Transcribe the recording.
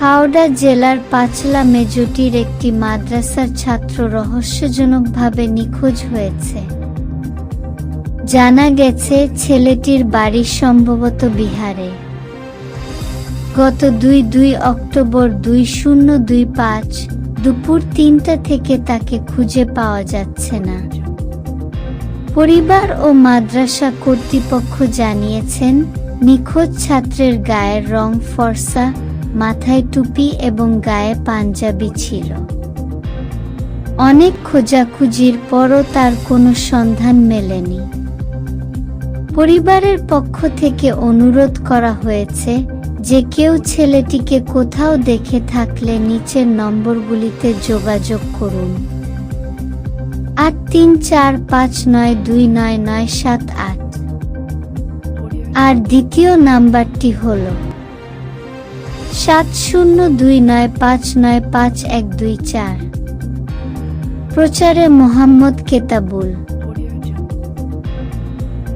হাওড়া জেলার পাঁচলা মেজুটির একটি মাদ্রাসার ছাত্র রহস্যজনকভাবে নিখোঁজ হয়েছে। জানা গেছে, ছেলেটির বাড়ি সম্ভবত বিহারে। গত দুই দুই অক্টোবর দুই শূন্য দুই পাঁচ দুপুর তিনটা থেকে তাকে খুঁজে পাওয়া যাচ্ছে না। পরিবার ও মাদ্রাসা কর্তৃপক্ষ জানিয়েছেন, নিখোঁজ ছাত্রের গায়ের রং ফর্সা মাথায় টুপি এবং গায়ে পাঞ্জাবি ছিল। অনেক খোঁজাখুঁজির পরও তার কোনো সন্ধান মেলেনি। পরিবারের পক্ষ থেকে অনুরোধ করা হয়েছে যে কেউ ছেলেটিকে কোথাও দেখে থাকলে নিচের নম্বরগুলিতে যোগাযোগ করুন। আট তিন চার পাঁচ নয় দুই নয় নয় সাত আট। আর দ্বিতীয় নাম্বারটি হল সাত শূন্য দুই নয় পাঁচ নয় পাঁচ এক দুই চার। প্রচারে মোহাম্মদ কেতাবুল।